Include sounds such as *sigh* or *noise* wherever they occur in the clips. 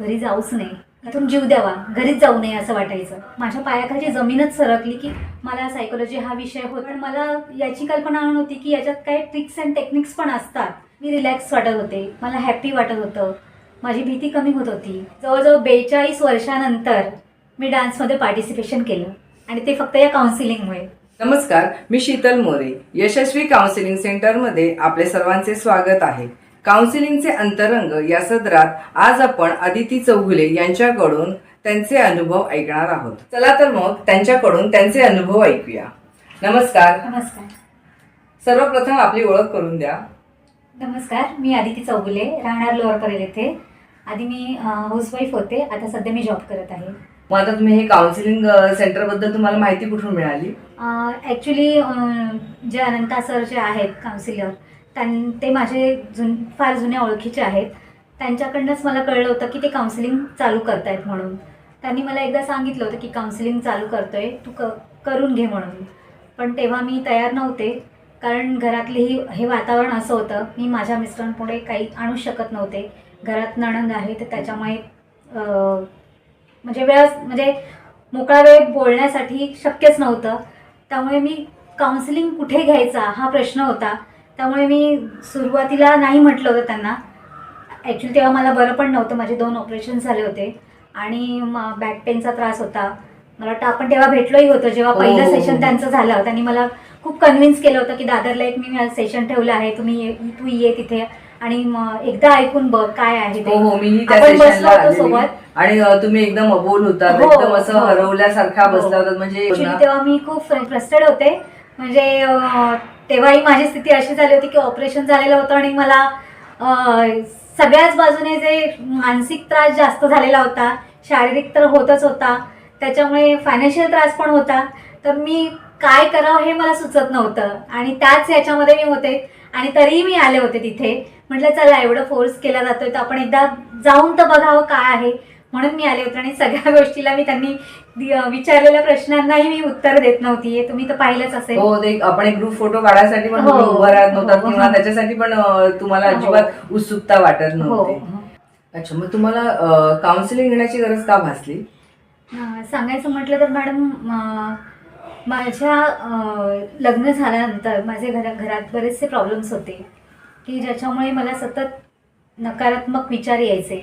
घरी जाऊच नाही. त्यातून जीव द्यावा. घरीच जाऊ नये असं वाटायचं. माझ्या पायाखालची जमीनच सरकली की मला सायकोलॉजी हा विषय होता पण मला याची कल्पना नव्हती की याच्यात काही ट्रिक्स अँड टेक्निक्स पण असतात. मी रिलॅक्स वाटत होते. मला हॅपी वाटत होतं. माझी भीती कमी होत होती. जवळजवळ बेचाळीस वर्षानंतर मी डान्समध्ये पार्टिसिपेशन केलं. आणि ते फक्त या काउन्सिलिंगमुळे नमस्कार. मी शीतल मोरे. यशस्वी काउन्सिलिंग सेंटरमध्ये आपले सर्वांचे स्वागत आहे. काउन्सिलिंगचे अंतरंग या सदरात आज आपण अदिती चौगुले यांच्याकडून त्यांचे अनुभव ऐकणार आहोत. चला तर मग त्यांच्याकडून त्यांचे अनुभव ऐकूया. नमस्कार. नमस्कार. सर्वप्रथम आपली ओळख करून द्या. नमस्कार मी आदिती चौगुले राहणार लोअर परेल येथे. आधी मी हाऊसवाईफ होते आता सध्या मी जॉब करत आहे. मग आता तुम्ही हे काउन्सिलिंग सेंटरबद्दल तुम्हाला माहिती कुठून मिळाली? ॲक्च्युली जे अनंता सर जे आहेत काउन्सिलर त्यां ते माझे जुन फार जुन्या ओळखीचे आहेत. त्यांच्याकडनंच मला कळलं होतं की ते काउन्सिलिंग चालू करतायत म्हणून. त्यांनी मला एकदा सांगितलं होतं की काउन्सिलिंग चालू करतोय तू क करून घे म्हणून. पण तेव्हा मी तयार नव्हते कारण घरातलेही हे वातावरण असं होतं मी माझ्या मिस्टरांपुढे काही आणू शकत नव्हते. घरात नणंद आहे तर त्याच्यामुळे म्हणजे वेळ म्हणजे मोकळा वेळ बोलण्यासाठी शक्यच नव्हतं. त्यामुळे मी काउन्सिलिंग कुठे घ्यायचा हा प्रश्न होता. त्यामुळे मी सुरुवातीला नाही म्हटलं होतं त्यांना. ॲक्च्युली तेव्हा मला बरं पण नव्हतं. माझे दोन ऑपरेशन झाले होते. आणि बॅक पेनचा त्रास होता. मला वाटतं आपण तेव्हा भेटलोही होतो. जेव्हा हो, पहिलं हो, हो. सेशन त्यांचं झालं त्यांनी मला खूप कन्व्हिन्स केलं होतं की दादरला एक मी सेशन ठेवलं आहे. तुम्ही तू ये तिथे. आणि एकदा ऐकून बघ काय आहे हो हो मी बसलो होतो. सोबत. आणि तुम्ही एकदम अबोल होता. हो, एकदम असं हो. हरवल्यासारख्या हो. बसल्या होतात. म्हणजे तेव्हा मी खूप फ्रस्ट्रेड होते. म्हणजे तेव्हाही माझी स्थिती अशी झाली होती की ऑपरेशन झालेलं होतं आणि मला सगळ्याच बाजूने जे मानसिक त्रास जास्त झालेला होता शारीरिक तर होतच होता त्याच्यामुळे फायनान्शियल त्रास पण होता तर मी काय करावं हे मला सुचत नव्हतं. आणि त्याच याच्यामध्ये मी होते आणि तरीही मी आले होते तिथे. म्हटलं चला एवढं फोर्स केला जातोय तर आपण एकदा जाऊन तर बघावं काय आहे. म्हणून मी आले होते आणि सगळ्या *laughs* गोष्टीला मी त्यांनी विचारलेल्या प्रश्नांनाही मी उत्तर देत नव्हती हे तुम्ही तर पाहिलंच असेल हो ते आपण एक ग्रुप फोटो काढायसाठी पण हो. उभं राहत नव्हतात हो. किंवा त्याच्यासाठी पण तुम्हाला हो. अजिबात उत्सुकता वाटत हो नव्हती हो. अच्छा मग तुम्हाला काउन्सिलिंग घेण्याची गरज का भासली सांगायचं म्हटलं तर मॅडम माझ्या लग्न झाल्यानंतर माझे घरा घरात बरेचसे प्रॉब्लेम्स होते की ज्याच्यामुळे मला सतत नकारात्मक विचार यायचे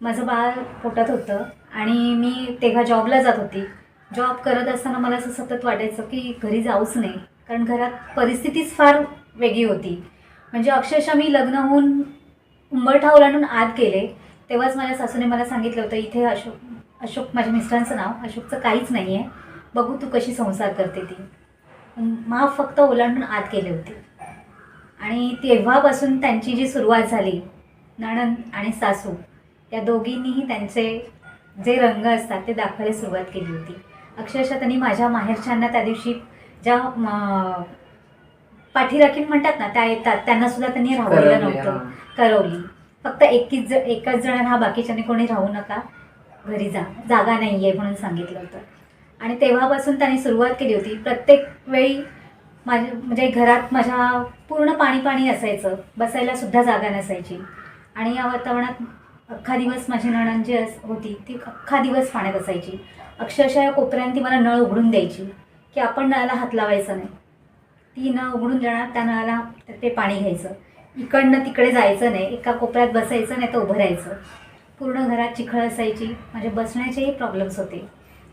माझं बाळ पोटात होतं आणि मी तेव्हा जॉबला जात होती. जॉब करत असताना मला असं सतत वाटायचं की घरी जाऊच नाही. कारण घरात परिस्थितीच फार वेगळी होती. म्हणजे अक्षरशः मी लग्न होऊन उंबरठा ओलांडून आत गेले. तेव्हाच माझ्या सासूने मला सांगितलं होतं इथे अशोक अशोक माझ्या मिस्टरांचं नाव अशोकचं काहीच नाही आहे बघू तू कशी संसार करते ती. माफ फक्त ओलांडून आत गेले होते. आणि तेव्हापासून त्यांची जी सुरुवात झाली नणंद आणि सासू या दोघींनीही त्यांचे जे रंग असतात ते दाखवायला सुरुवात केली होती. अक्षरशः त्यांनी माझ्या माहेरच्यांना त्या दिवशी ज्या पाठीराखीण म्हणतात ना त्या येतात त्यांना सुद्धा त्यांनी राहवलेलं करवली, नव्हतं. करवली. फक्त एकीच ज एकच जण राहा बाकीच्याने कोणी राहू नका घरी जा जागा नाही आहे म्हणून सांगितलं होतं. आणि तेव्हापासून त्यांनी सुरुवात केली होती. प्रत्येक वेळी माझ्या म्हणजे घरात माझ्या पूर्ण पाणी पाणी असायचं. बसायला सुद्धा जागा नसायची. आणि या वातावरणात अख्खा दिवस माझी नणंद जी अस होती ती अख्खा दिवस पाण्यात असायची. अक्षरशः या ती मला नळ उघडून द्यायची की आपण नळाला हात लावायचा नाही. ती नळ उघडून देणार त्या नळाला ते पाणी घ्यायचं. इकडनं तिकडे जायचं नाही एका कोपऱ्यात बसायचं नाही तर उभं राहायचं. पूर्ण घरात चिखळ असायची. माझे बसण्याचेही प्रॉब्लेम्स होते.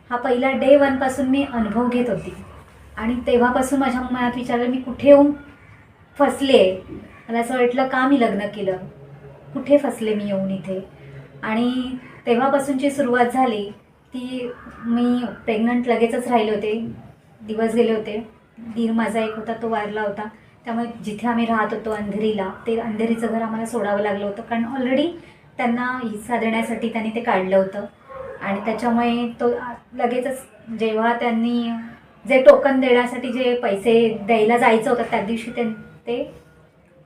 हा पहिला डे वनपासून मी अनुभव घेत होती. आणि तेव्हापासून माझ्या मनात विचारलं मी कुठे येऊन फसले? मला असं वाटलं का मी लग्न केलं? कुठे फसले मी येऊन इथे? आणि तेव्हापासूनची सुरुवात झाली ती मी प्रेग्नंट लगेचच राहिले होते. दिवस गेले होते. दीर माझा एक होता तो वारला होता. त्यामुळे जिथे आम्ही राहत होतो अंधेरीला ते अंधेरीचं घर आम्हाला सोडावं लागलं होतं. कारण ऑलरेडी त्यांना हिस्सा देण्यासाठी त्यांनी ते काढलं होतं. आणि त्याच्यामुळे तो लगेचच जेव्हा त्यांनी जे टोकन देण्यासाठी जे पैसे द्यायला जायचं होतं त्या दिवशी ते ते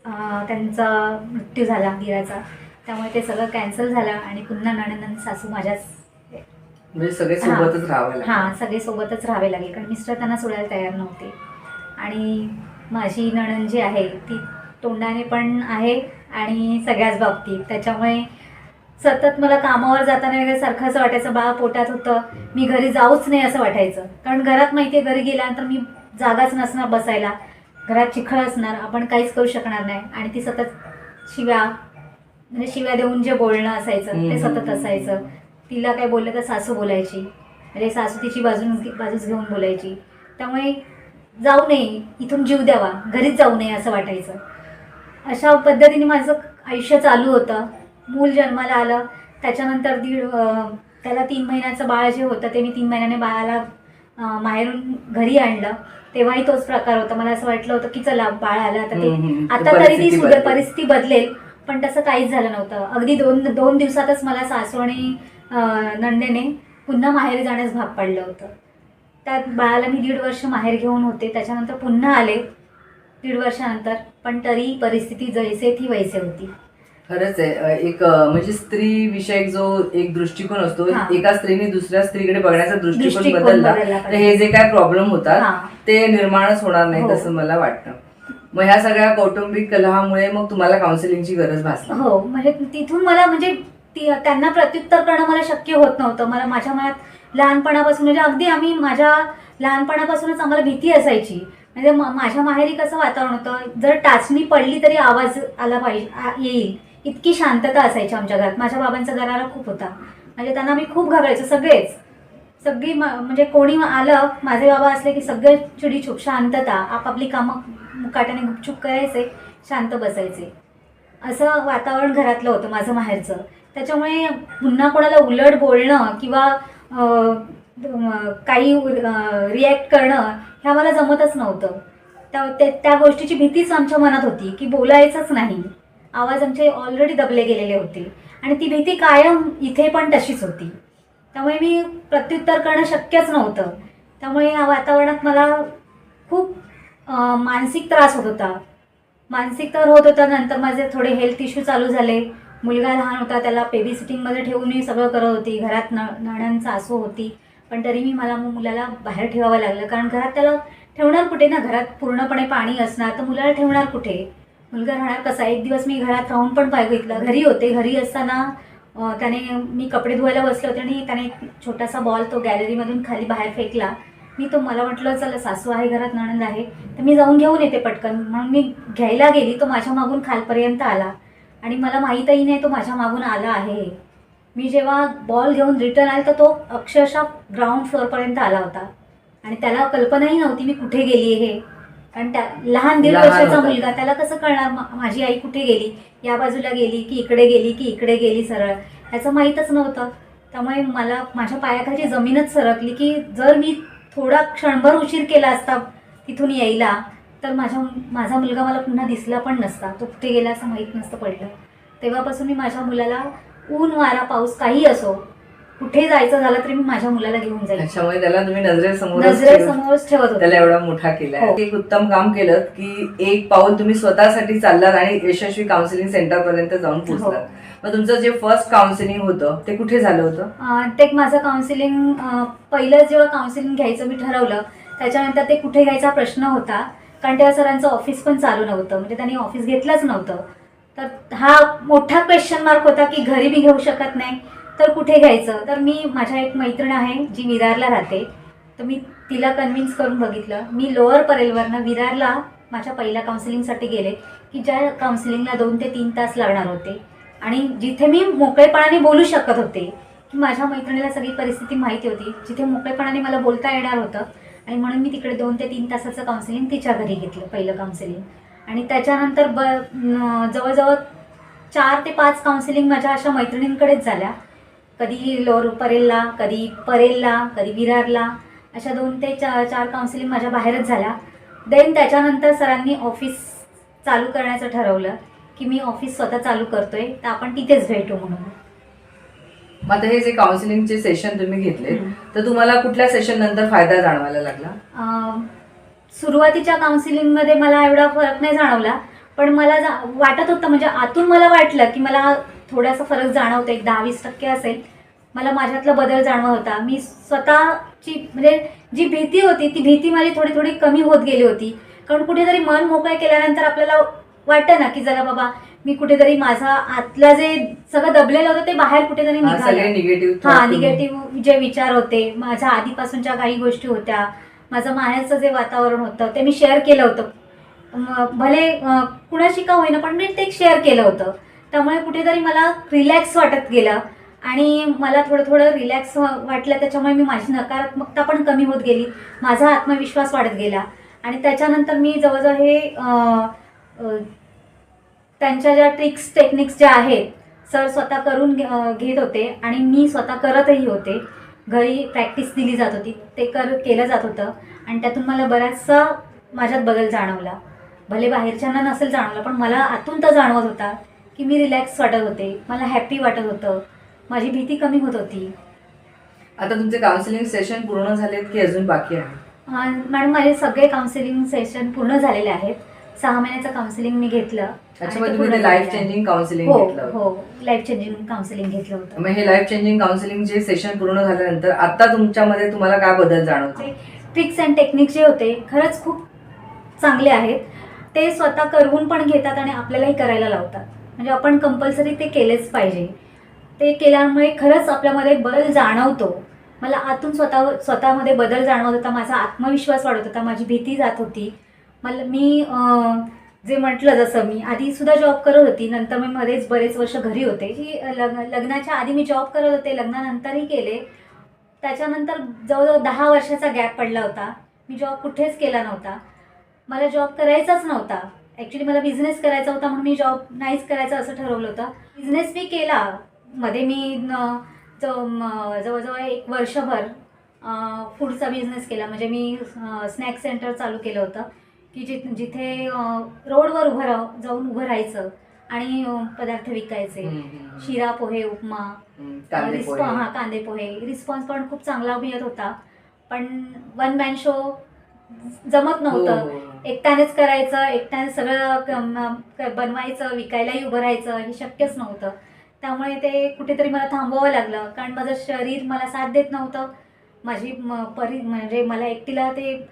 त्यांचा मृत्यू झाला दिराचा त्यामुळे ते सगळं कॅन्सल झालं आणि पुन्हा नणंद सासू माझ्याच म्हणजे सगळे सोबतच राहावं हां सगळे सोबतच राहावे लागेल कारण मिस्टर त्यांना सोडायला तयार नव्हते. आणि माझी नणंद जी आहे ती तोंडाने पण आहे आणि सगळ्याच बाबतीत. त्याच्यामुळे सतत मला कामावर जाताना वगैरे सारखं असं वाटायचं बाळा पोटात होतं. मी घरी जाऊच नाही असं वाटायचं. कारण घरात माहिती आहे घरी गेल्यानंतर मी जागाच नसणार बसायला. घरात चिखळ असणार आपण काहीच करू शकणार नाही. आणि ती सतत शिव्या म्हणजे शिव्या देऊन जे बोलणं असायचं ते. सतत असायचं. तिला काय बोललं तर सासू बोलायची. म्हणजे सासू तिची बाजून बाजूच घेऊन बोलायची. त्यामुळे जाऊ नये इथून जीव द्यावा घरीच जाऊ नये असं वाटायचं. अशा पद्धतीने माझं आयुष्य चालू होतं. मूल जन्माला आलं. त्याच्यानंतर दीड त्याला तीन महिन्याचं बाळ जे होतं ते मी तीन महिन्याने बाळाला माहेरून घरी आणलं. तेव्हाही तोच प्रकार होता. मला असं वाटलं होतं की चला बाळ आलं आता ते. आता तरी ती बदलेल. परिस्थिती बदलेल. पण तसं काहीच झालं नव्हतं. अगदी दोन दोन दिवसातच मला सासू आणि नंदेने पुन्हा माहेरी जाण्यास भाग पाडलं होतं. त्यात बाळाला मी दीड वर्ष माहेर घेऊन होते. त्याच्यानंतर पुन्हा आले दीड वर्षानंतर. पण तरी परिस्थिती जैसे ती वैसे होती. खरंच आहे एक म्हणजे स्त्री विषयक जो एक दृष्टिकोन असतो हा. एका स्त्रीने दुसऱ्या स्त्रीकडे बघण्याचा दृष्टिकोन बदलला तर हे जे काय प्रॉब्लेम होतात हा. ते निर्माणच होणार नाही हो. असं मला वाटतं मग ह्या सगळ्या कौटुंबिक कलहामुळे मग तुम्हाला काउन्सिलिंगची गरज भासली हो म्हणजे तिथून मला म्हणजे त्यांना प्रत्युत्तर करणं मला शक्य होत नव्हतं मला माझ्या मनात लहानपणापासून म्हणजे अगदी आम्ही माझ्या लहानपणापासूनच आम्हाला भीती असायची म्हणजे माझ्या माहेरी कसं वातावरण होतं जर टाचणी पडली तरी आवाज आला पाहिजे येईल इतकी शांतता असायची आमच्या घरात. माझ्या बाबांचा दरारा खूप होता. म्हणजे त्यांना मी खूप घाबरायचो सगळेच. सगळी म- म्हणजे कोणी आलं माझे बाबा असले की सगळे चिडीचूप शांतता आपापली कामं मुकाट्याने गुपचूप करायचे शांत बसायचे. असं वातावरण घरातलं होतं माझं माहेरचं. त्याच्यामुळे पुन्हा कोणाला उलट बोलणं किंवा काही रिॲक्ट करणं हे आम्हाला जमतच नव्हतं. त्या त्या गोष्टीची भीतीच आमच्या मनात होती की बोलायचंच नाही. आवाज आमचे ऑलरेडी दबले गेलेले होते. आणि ती भीती कायम इथे पण तशीच होती. त्यामुळे मी प्रत्युत्तर करणं शक्यच नव्हतं. त्यामुळे या वातावरणात मला खूप मानसिक त्रास होत होता. मानसिक तर होत होता नंतर माझे थोडे हेल्थ इश्यू चालू झाले. मुलगा लहान होता त्याला बेबी सिटिंगमध्ये ठेवून मी सगळं करत होती. घरात न नणन सासू होती. पण तरी मी मला मग मुलाला बाहेर ठेवावं लागलं. कारण घरात त्याला ठेवणार कुठे ना? घरात पूर्णपणे पाणी असणार तर मुलाला ठेवणार कुठे? मुलगा राहणार कसा? एक दिवस मी घरात राहून पण बघितलं घरी होते. घरी असताना त्याने मी कपडे धुवायला बसले होते आणि त्याने एक छोटासा बॉल तो गॅलरीमधून खाली बाहेर फेकला. मी तो मला म्हटलं चला सासू आहे घरात नणंद आहे. तर मी जाऊन घेऊन येते पटकन. म्हणून मी घ्यायला गेली. तो माझ्या मागून खालपर्यंत आला. आणि मला माहीतही नाही तो माझ्या मागून आला आहे. मी जेव्हा बॉल घेऊन रिटर्न आला तर तो अक्षरशः ग्राउंड फ्लोअरपर्यंत आला होता. आणि त्याला कल्पनाही नव्हती मी कुठे गेली हे कारण त्या लहान दीड लहान वर्षाचा होता. मुलगा त्याला कसं कळणार मा- माझी आई कुठे गेली? या बाजूला गेली की इकडे गेली की इकडे गेली सरळ? ह्याचं माहीतच नव्हतं. त्यामुळे मला माझ्या पायाखाली जमीनच सरकली की जर मी थोडा क्षणभर उशीर केला असता तिथून यायला तर माझ्या माझा मुलगा मला पुन्हा दिसला पण नसता. तो कुठे गेला असं माहीत नसतं पडलं. तेव्हापासून मी माझ्या मुलाला ऊन वारा पाऊस काही असो कुठे जायचं झालं तरी मी माझ्या मुलाला घेऊन जायचे त्याच्यामुळे त्याला तुम्ही नजरेसमोर नजरेसमोरच ठेवत. होते. त्याला एवढा मोठा केलाय हो. एक उत्तम काम केलं की एक पाऊल तुम्ही स्वतःसाठी चाललात आणि यशस्वी काउन्सिलिंग सेंटर पर्यंत जाऊन हो. पोहोचलात. मग तुमचं जे फर्स्ट काउन्सिलिंग होतं ते कुठे झालं होतं? ते माझं काउन्सिलिंग पहिलं जेव्हा काउन्सिलिंग घ्यायचं मी ठरवलं त्याच्यानंतर ते कुठे घ्यायचा प्रश्न होता कारण तेव्हा सरांचं ऑफिस पण चालू नव्हतं म्हणजे त्यांनी ऑफिस घेतलंच नव्हतं. तर हा मोठा क्वेश्चन मार्क होता की घरी मी घेऊ शकत नाही. तर कुठे घ्यायचं? तर मी माझ्या एक मैत्रीण आहे जी विरारला राहते. तर मी तिला कन्व्हिन्स करून बघितलं. मी लोअर परेलवरनं विरारला माझ्या पहिल्या काउन्सिलिंगसाठी गेले की ज्या काउन्सिलिंगला दोन ते तीन तास लागणार होते. आणि जिथे मी मोकळेपणाने बोलू शकत होते की माझ्या मैत्रिणीला सगळी परिस्थिती माहिती होती जिथे मोकळेपणाने मला बोलता येणार होतं. आणि म्हणून मी तिकडे दोन ते तीन तासाचं काउन्सिलिंग तिच्या घरी घेतलं पहिलं काउन्सिलिंग आणि त्याच्यानंतर ब जवळजवळ चार ते पाच काउन्सिलिंग माझ्या अशा मैत्रिणींकडेच झाल्या. कधी लोअर परेलला कधी परेलला कधी विरारला अशा दोन ते चा चार काउन्सिलिंग माझ्या बाहेरच झाल्या. देन त्याच्यानंतर सरांनी ऑफिस चालू करण्याचं ठरवलं की मी ऑफिस स्वतः चालू करतोय तर आपण तिथेच भेटू म्हणून. मग आता हे जे काउन्सिलिंगचे सेशन तुम्ही घेतले. तर तुम्हाला कुठल्या सेशन नंतर फायदा जाणवायला लागला? अं, सुरुवातीच्या काउन्सिलिंगमध्ये मला एवढा फरक नाही जाणवला पण मला जा वाटत होतं म्हणजे आतून मला वाटलं की मला थोडासा फरक जाणवतो एक दहा वीस टक्के असेल. मला माझ्यातला बदल जाणवत होता. मी स्वतःची म्हणजे जी भीती होती ती भीती माझी थोडी थोडी कमी होत गेली होती. कारण कुठेतरी मन मोकळं केल्यानंतर आपल्याला वाटतं ना की जरा बाबा मी कुठेतरी माझा आतलं जे सगळं दबलेलं होतं ते बाहेर कुठेतरी हा, निघालं. निगेटिव्ह हा निगेटिव्ह जे विचार होते माझ्या आधीपासूनच्या काही गोष्टी होत्या माझं माहेरचं जे वातावरण होतं ते मी शेअर केलं होतं. भले कुणाशी का होईना पण मी ते शेअर केलं होतं. त्यामुळे कुठेतरी मला रिलॅक्स वाटत गेलं. आणि मला थोडं थोडं रिलॅक्स वाटलं त्याच्यामुळे मी माझी नकारात्मकता पण कमी होत गेली. माझा आत्मविश्वास वाढत गेला. आणि त्याच्यानंतर मी जवळजवळ हे त्यांच्या ज्या ट्रिक्स टेक्निक्स ज्या आहेत सर स्वतः करून घे- घेत होते. आणि मी स्वतः करतही होते. घरी प्रॅक्टिस दिली जात होती. ते कर केलं जात होतं. आणि त्यातून मला बराचसा माझ्यात बदल जाणवला. भले बाहेरच्यांना नसेल जाणवला पण मला आतून तर जाणवत होता. की मी रिलॅक्स वाटत होते. मला हॅपी वाटत होतं. माझी भीती कमी होत होती. आता तुमचे काउन्सिलिंग सेशन पूर्ण झालेत की अजून बाकी आहे? मॅडम माझे सगळे काउन्सिलिंग सेशन पूर्ण झालेले आहेत. सहा महिन्याचं काउन्सिलिंग मी घेतलं. आणि ते त्याच्यामध्ये पूर्ण तुम्ही झालेलं लाईफ आहे. चेंजिंग काउन्सिलिंग हो घेतलं हो लाईफ चेंजिंग काउन्सिलिंग घेतलं होतं. मग हे लाईफ चेंजिंग काउन्सिलिंग जे सेशन पूर्ण झाल्यानंतर आता तुमच्यामध्ये तुम्हाला काय बदल जाणवते? ट्रिक्स अँड टेक्निक जे होते खरंच खूप चांगले आहेत. ते स्वतः करवून पण घेतात आणि आपल्यालाही करायला लावतात. म्हणजे आपण कंपल्सरी ते केलेच पाहिजे. ते केल्यामुळे खरंच आपल्यामध्ये बदल जाणवतो. मला आतून स्वतः स्वतःमध्ये बदल जाणवत होता माझा आत्मविश्वास वाढत होता माझी भीती जात होती. मला मी जे म्हटलं जसं मी आधीसुद्धा जॉब करत होती नंतर मी मध्येच बरेच वर्ष घरी होते. की लग्न लग्नाच्या आधी मी जॉब करत होते लग्नानंतरही केले. त्याच्यानंतर जवळजवळ दहा वर्षाचा गॅप पडला होता. मी जॉब कुठेच केला नव्हता. मला जॉब करायचाच नव्हता. ॲक्च्युली मला बिझनेस करायचा होता म्हणून मी जॉब नाहीच करायचा असं ठरवलं होतं. बिझनेस मी केला. मध्ये मी जवळजवळ एक वर्षभर फूडचा बिझनेस केला. म्हणजे मी स्नॅक सेंटर चालू केलं होतं. की जि जिथे रोडवर उभं राह जाऊन उभं राहायचं आणि पदार्थ विकायचे. शिरा पोहे उपमा हम्म, कांदे रिस्पॉ पोहे. हां कांदे पोहे. रिस्पॉन्स पण खूप चांगला मिळत होता. पण वन मॅन शो जमत हो, नव्हतं. हो, हो. एकट्यानेच करायचं एकट्याने सगळं क- बनवायचं विकायलाही उभं राहायचं हे शक्यच नव्हतं. त्यामुळे ते कुठेतरी मला थांबवावं लागलं. कारण माझं शरीर मला साथ देत नव्हतं. माझी म- परी म्हणजे मला एकटीला ते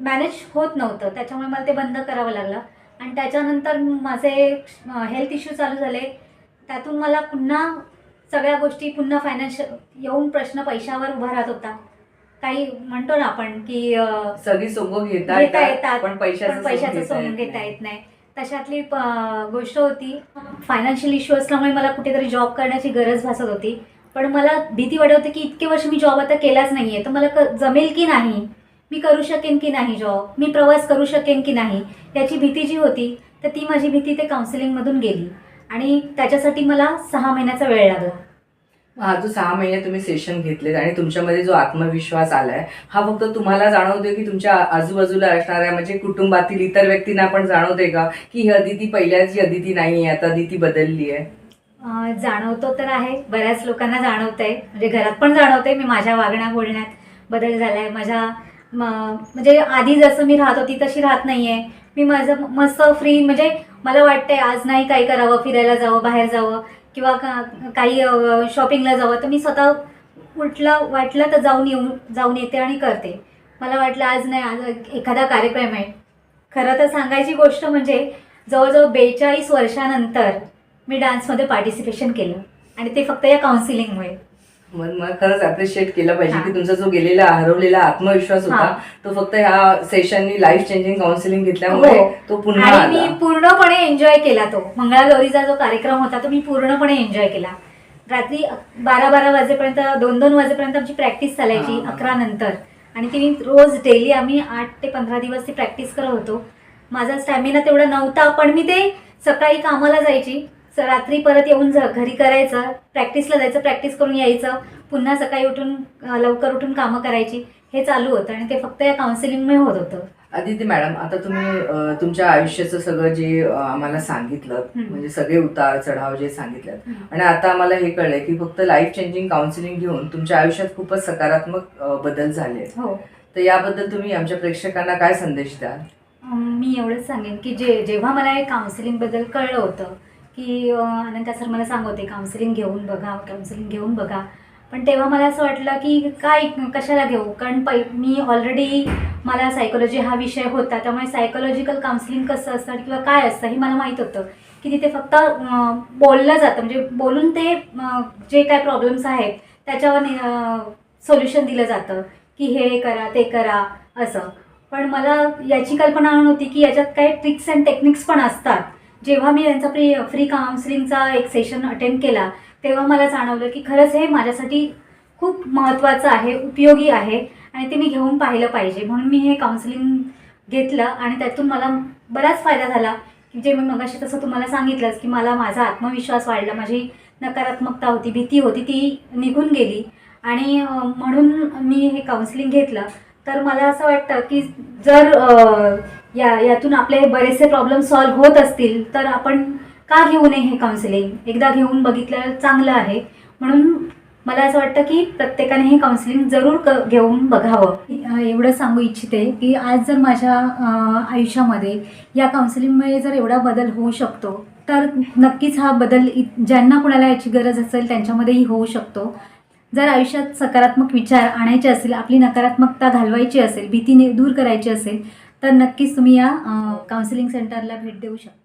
मॅनेज होत नव्हतं. त्याच्यामुळे मला ते बंद करावं लागलं. आणि त्याच्यानंतर माझे हेल्थ इश्यू चालू झाले. त्यातून मला पुन्हा सगळ्या गोष्टी पुन्हा फायनान्शियल येऊन प्रश्न पैशावर उभा राहत होता. काही म्हणतो ना आपण की सगळी सोंग घेता येतात पण पैशाचं सोंग घेता येत नाही. तशातली गोष्ट होती फायनान्शियल इश्यू असल्यामुळे मला कुठेतरी जॉब करण्याची गरज भासत होती. पण मला भीती वाटत होती की इतके वर्ष मी जॉब आता केलाच नाहीये तर मला जमेल की नाही? मी करू शकेन की नाही जॉब मी प्रवास करू शकेन की नाही? याची भीती जी होती तर ती माझी भीती ते काउन्सिलिंगमधून गेली. आणि त्याच्यासाठी मला सहा महिन्याचा वेळ लागला. हा जो सहा महिने तुम्ही सेशन घेतलेत आणि तुमच्यामध्ये जो आत्मविश्वास आलाय हा फक्त तुम्हाला जाणवतोय की तुमच्या आजूबाजूला असणाऱ्या म्हणजे कुटुंबातील इतर व्यक्तींना पण जाणवते का? की ही अदिती पहिल्याची अदिती नाहीये आता अदिती बदलली आहे जाणवतो तर आहे. बऱ्याच लोकांना जाणवतंय. म्हणजे घरात पण जाणवते मी माझ्या वागण्या बोलण्यात बदल झालाय. माझ्या म्हणजे आधी जसं मी राहत होती तशी राहत नाहीये. मी माझं मस्त फ्री म्हणजे मला वाटतंय आज नाही काही करावं फिरायला जावं बाहेर जावं. किंवा का- काही शॉपिंगला जावं तर मी स्वतः उठलं वाटलं तर जाऊन येऊन जाऊन येते आणि करते. मला वाटलं आज नाही आज एखादा कार्यक्रम आहे. खरं तर सांगायची गोष्ट म्हणजे जवळजवळ बेचाळीस वर्षानंतर मी डान्समध्ये पार्टिसिपेशन केलं. आणि ते फक्त या काउन्सिलिंगमुळे मग मग खरंच अप्रिशिएट केलं पाहिजे. की तुमचा जो गेलेला हरवलेला आत्मविश्वास होता. तो फक्त ह्या सेशननी लाईफ चेंजिंग काउन्सिलिंग घेतल्यामुळे हो. तो पुन्हा मी पूर्णपणे एन्जॉय केला तो मंगळागौरीचा जो कार्यक्रम होता तो मी पूर्णपणे एन्जॉय केला रात्री बारा बारा वाजेपर्यंत दोन दोन वाजेपर्यंत आमची प्रॅक्टिस चालायची. अकरा नंतर आणि ती मी रोज डेली आम्ही आठ ते पंधरा दिवस ती प्रॅक्टिस करत होतो माझा स्टॅमिना तेवढा नव्हता पण मी ते सकाळी कामाला जायची रात्री परत येऊन जा घरी करायचं प्रॅक्टिसला जायचं प्रॅक्टिस करून यायचं पुन्हा सकाळी उठून लवकर उठून कामं करायची हे चालू होतं आणि ते फक्त या काउन्सिलिंगमुळे होत होतं आदिती मॅडम आता तुम्ही तुमच्या आयुष्याचं सगळं जे आम्हाला सांगितलं. म्हणजे सगळे उतार चढाव जे सांगितलं. आणि आता आम्हाला हे कळलंय की फक्त लाईफ चेंजिंग काउन्सिलिंग घेऊन तुमच्या आयुष्यात खूपच सकारात्मक बदल झाले. हो तर याबद्दल तुम्ही आमच्या प्रेक्षकांना काय संदेश द्याल मी एवढंच सांगेन की जे जेव्हा मला हे काउन्सिलिंगबद्दल कळलं होतं की अनंता सर मला सांगत होते काउन्सिलिंग घेऊन बघा काउन्सिलिंग घेऊन बघा. पण तेव्हा मला असं वाटलं की काय कशाला घेऊ? कारण पै मी ऑलरेडी मला सायकोलॉजी हा विषय होता. त्यामुळे सायकोलॉजिकल काउन्सिलिंग कसं असतं किंवा काय असतं हे मला माहीत होतं. की तिथे फक्त बोललं जातं. म्हणजे बोलून ते जे काय प्रॉब्लेम्स आहेत त्याच्यावर सोल्युशन दिलं जातं. की हे करा ते करा असं. पण मला याची कल्पना नव्हती की याच्यात काही ट्रिक्स अँड टेक्निक्स पण असतात. जेव्हा मी त्यांचा फ्री फ्री काउन्सिलिंगचा एक सेशन अटेंड केला तेव्हा मला जाणवलं की खरंच हे माझ्यासाठी खूप महत्त्वाचं आहे उपयोगी आहे आणि ते मी घेऊन पाहिलं पाहिजे. म्हणून मी हे काउन्सिलिंग घेतलं आणि त्यातून मला बराच फायदा झाला. की जे मी मगाशी तसं तुम्हाला सांगितलंच की मला माझा आत्मविश्वास वाढला माझी नकारात्मकता होती भीती होती ती निघून गेली. आणि म्हणून मी हे काउन्सिलिंग घेतलं. तर मला असं वाटतं की जर या यातून आपले बरेचसे प्रॉब्लेम सॉल्व्ह होत असतील तर आपण का घेऊ नये हे काउन्सिलिंग एकदा घेऊन बघितलं चांगलं आहे. म्हणून मला असं वाटतं की प्रत्येकाने हे काउन्सिलिंग जरूर क घेऊन बघावं. एवढं सांगू इच्छिते की आज जर माझ्या आयुष्यामध्ये या काउन्सिलिंगमुळे जर एवढा बदल होऊ शकतो तर नक्कीच हा बदल इ ज्यांना कुणाला याची गरज असेल त्यांच्यामध्येही होऊ शकतो. जर आयुष्यात सकारात्मक विचार आणायचे असेल आपली नकारात्मकता घालवायची असेल भीतीने दूर करायची असेल तर नक्कीच तुम्ही या काउन्सिलिंग सेंटरला भेट देऊ शकता.